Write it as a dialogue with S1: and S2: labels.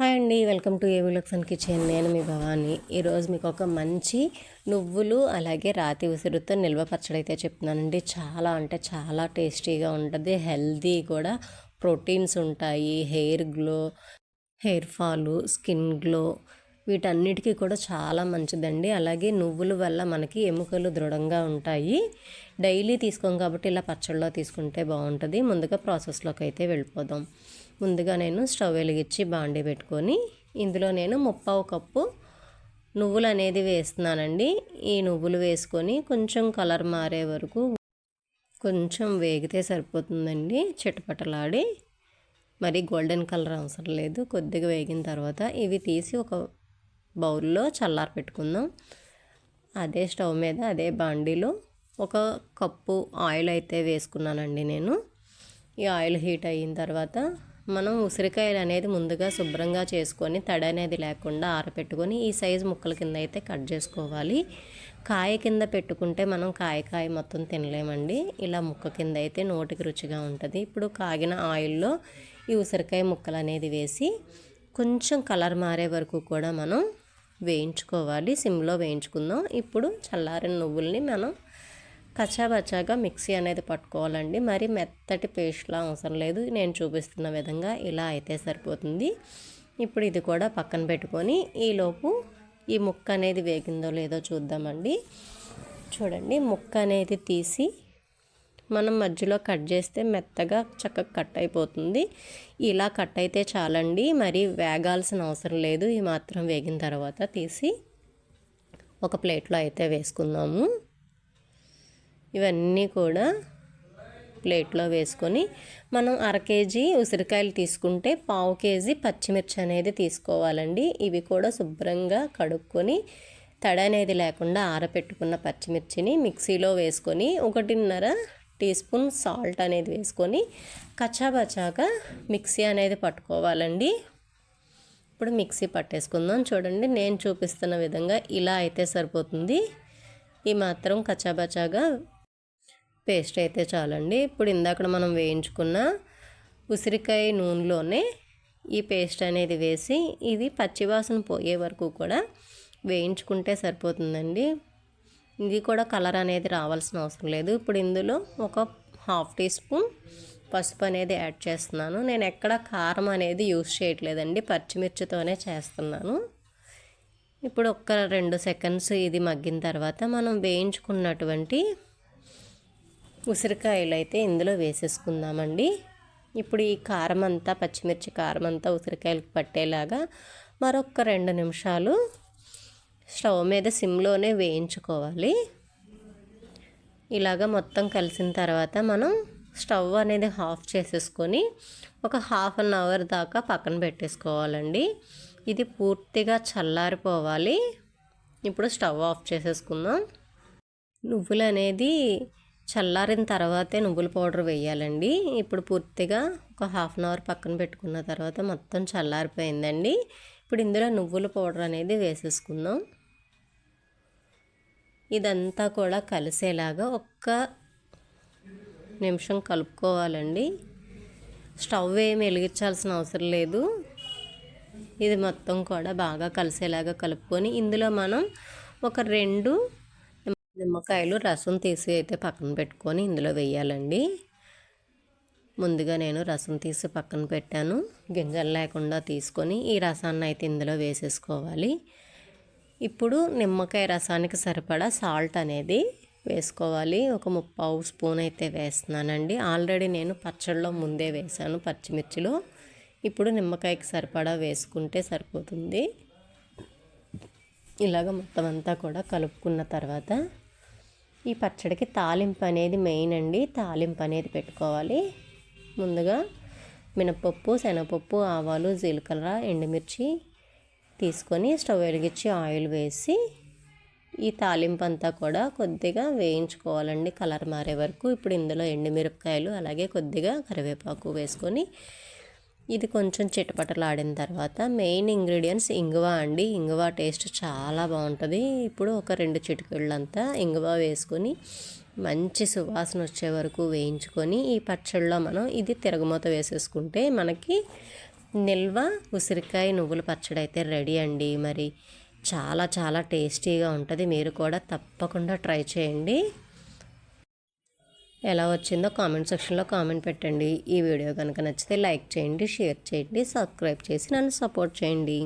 S1: Hi అండి welcome to AV Luxon kitchen. నేను మీ భవాని. ఈరోజు మీకు ఒక మంచి నువ్వులు అలాగే రాతి ఉసిరితో నిల్వ పచ్చడి అయితే చెప్తున్నానండి. చాలా అంటే చాలా టేస్టీగా ఉంటుంది. హెల్దీ కూడా. ప్రోటీన్స్ ఉంటాయి. Hair glow hair fall skin glow వీటన్నిటికీ కూడా చాలా మంచిదండి. అలాగే నువ్వుల వల్ల మనకి ఎముకలు దృఢంగా ఉంటాయి. డైలీ తీసుకోం కాబట్టి ఇలా పచ్చళ్ళలో తీసుకుంటే బాగుంటుంది. ముందుగా ప్రాసెస్లోకి అయితే వెళ్ళిపోదాం. ముందుగా నేను స్టవ్ వెలిగించి బాండీ పెట్టుకొని ఇందులో నేను ముప్పావు కప్పు నువ్వులు అనేది వేస్తున్నానండి. ఈ నువ్వులు వేసుకొని కొంచెం కలర్ మారే వరకు కొంచెం వేగితే సరిపోతుందండి. చిటపటలాడి. మరి గోల్డెన్ కలర్ అవసరం లేదు. కొద్దిగా వేగిన తర్వాత ఇవి తీసి ఒక బౌల్లో చల్లారి పెట్టుకుందాం. అదే స్టవ్ మీద అదే బాండీలో ఒక కప్పు ఆయిల్ అయితే వేసుకున్నానండి నేను. ఈ ఆయిల్ హీట్ అయిన తర్వాత మనం ఉసిరికాయలు అనేది ముందుగా శుభ్రంగా చేసుకొని తడి అనేది లేకుండా ఆరపెట్టుకొని ఈ సైజు ముక్కల కింద అయితే కట్ చేసుకోవాలి. కాయ కింద పెట్టుకుంటే మనం కాయ కాయ మొత్తం తినలేమండి. ఇలా ముక్క కింద అయితే నోటికి రుచిగా ఉంటుంది. ఇప్పుడు కాగిన ఆయిల్లో ఈ ఉసిరికాయ ముక్కలు అనేది వేసి కొంచెం కలర్ మారే వరకు కూడా మనం వేయించుకోవాలి. సిమ్లో వేయించుకుందాం. ఇప్పుడు చల్లారిన నువ్వుల్ని మనం కచ్చాబచ్చాగా మిక్సీ అనేది పట్టుకోవాలండి. మరి మెత్తటి పేస్ట్లా అవసరం లేదు. నేను చూపిస్తున్న విధంగా ఇలా అయితే సరిపోతుంది. ఇప్పుడు ఇది కూడా పక్కన పెట్టుకొని ఈలోపు ఈ ముక్క అనేది వేగిందో లేదో చూద్దామండి. చూడండి ముక్క అనేది తీసి మనం మధ్యలో కట్ చేస్తే మెత్తగా చక్కగా కట్ అయిపోతుంది. ఇలా కట్ అయితే చాలండి. మరి వేగాల్సిన అవసరం లేదు. ఈ మాత్రం వేగిన తర్వాత తీసి ఒక ప్లేట్లో అయితే వేసుకుందాము. ఇవన్నీ కూడా ప్లేట్లో వేసుకొని మనం అర కేజీ ఉసిరికాయలు తీసుకుంటే పావు కేజీ పచ్చిమిర్చి అనేది తీసుకోవాలండి. ఇవి కూడా శుభ్రంగా కడుక్కొని తడి అనేది లేకుండా ఆరపెట్టుకున్న పచ్చిమిర్చిని మిక్సీలో వేసుకొని ఒకటిన్నర టీ స్పూన్ సాల్ట్ అనేది వేసుకొని కచ్చాబచ్చాగా మిక్సీ అనేది పట్టుకోవాలండి. ఇప్పుడు మిక్సీ పట్టేసుకుందాం. చూడండి నేను చూపిస్తున్న విధంగా ఇలా అయితే సరిపోతుంది. ఈ మాత్రం కచ్చాబచ్చాగా పేస్ట్ అయితే చాలండి. ఇప్పుడు ఇందాక మనం వేయించుకున్న ఉసిరికాయ నూనెలోనే ఈ పేస్ట్ అనేది వేసి ఇది పచ్చివాసన పోయే వరకు కూడా వేయించుకుంటే సరిపోతుందండి. ఇది కూడా కలర్ అనేది రావాల్సిన అవసరం లేదు. ఇప్పుడు ఇందులో ఒక హాఫ్ టీ స్పూన్ పసుపు అనేది యాడ్ చేస్తున్నాను. నేను ఎక్కడ కారం అనేది యూస్ చేయట్లేదండి. పచ్చిమిర్చితోనే చేస్తున్నాను. ఇప్పుడు ఒక్క రెండు సెకండ్స్ ఇది మగ్గిన తర్వాత మనం వేయించుకున్నటువంటి ఉసిరికాయలు అయితే ఇందులో వేసేసుకుందామండి. ఇప్పుడు ఈ కారం అంతా పచ్చిమిర్చి కారం అంతా ఉసిరికాయలకు పట్టేలాగా మరొక రెండు నిమిషాలు స్టవ్ మీద సిమ్లోనే వేయించుకోవాలి. ఇలాగ మొత్తం కలిసిన తర్వాత మనం స్టవ్ అనేది ఆఫ్ చేసేసుకొని ఒక హాఫ్ అన్ అవర్ దాకా పక్కన పెట్టేసుకోవాలండి. ఇది పూర్తిగా చల్లారిపోవాలి. ఇప్పుడు స్టవ్ ఆఫ్ చేసేసుకుందాం. నువ్వులు అనేది చల్లారిన తర్వాతే నువ్వుల పౌడర్ వేయాలండి. ఇప్పుడు పూర్తిగా ఒక హాఫ్ అన్ అవర్ పక్కన పెట్టుకున్న తర్వాత మొత్తం చల్లారిపోయిందండి. ఇప్పుడు ఇందులో నువ్వుల పౌడర్ అనేది వేసేసుకుందాం. ఇదంతా కూడా కలిసేలాగా ఒక్క నిమిషం కలుపుకోవాలండి. స్టవ్ ఏమి వెలిగించాల్సిన అవసరం లేదు. ఇది మొత్తం కూడా బాగా కలిసేలాగా కలుపుకొని ఇందులో మనం ఒక రెండు నిమ్మకాయలు రసం తీసి అయితే పక్కన పెట్టుకొని ఇందులో వేయాలండి. ముందుగా నేను రసం తీసి పక్కన పెట్టాను. గింజలు లేకుండా తీసుకొని ఈ రసాన్ని అయితే ఇందులో వేసేసుకోవాలి. ఇప్పుడు నిమ్మకాయ రసానికి సరిపడా సాల్ట్ అనేది వేసుకోవాలి. ఒక ముప్పావు స్పూన్ అయితే వేస్తున్నానండి. ఆల్రెడీ నేను పచ్చళ్ళలో ముందే వేసాను పచ్చిమిర్చిలో. ఇప్పుడు నిమ్మకాయకి సరిపడా వేసుకుంటే సరిపోతుంది. ఇలాగ మొత్తం అంతా కూడా కలుపుకున్న తర్వాత ఈ పచ్చడికి తాలింపు అనేది మెయిన్ అండి. తాలింపు అనేది పెట్టుకోవాలి. ముందుగా మినపప్పు శనగపప్పు ఆవాలు జీలకర్ర ఎండుమిర్చి తీసుకొని స్టవ్ వెలిగించి ఆయిల్ వేసి ఈ తాలింపు అంతా కూడా కొద్దిగా వేయించుకోవాలండి. కలర్ మారే వరకు ఇప్పుడు ఇందులో ఎండుమిరపకాయలు అలాగే కొద్దిగా కరివేపాకు వేసుకొని ఇది కొంచెం చిటపటలాడిన తర్వాత మెయిన్ ఇంగ్రీడియంట్స్ ఇంగువ అండి. ఇంగువ టేస్ట్ చాలా బాగుంటుంది. ఇప్పుడు ఒక రెండు చిటికెళ్ళంతా ఇంగువ వేసుకొని మంచి సువాసన వచ్చే వరకు వేయించుకొని ఈ పచ్చళ్ళలో మనం ఇది తిరగమూత వేసేసుకుంటే మనకి నిల్వ ఉసిరికాయ నువ్వుల పచ్చడి అయితే రెడీ అండి. మరి చాలా చాలా టేస్టీగా ఉంటుంది. మీరు కూడా తప్పకుండా ట్రై చేయండి. ఎలా వచ్చిందో కామెంట్ సెక్షన్లో కామెంట్ పెట్టండి. ఈ వీడియో కనుక నచ్చితే లైక్ చేయండి షేర్ చేయండి సబ్స్క్రైబ్ చేసి నన్ను సపోర్ట్ చేయండి.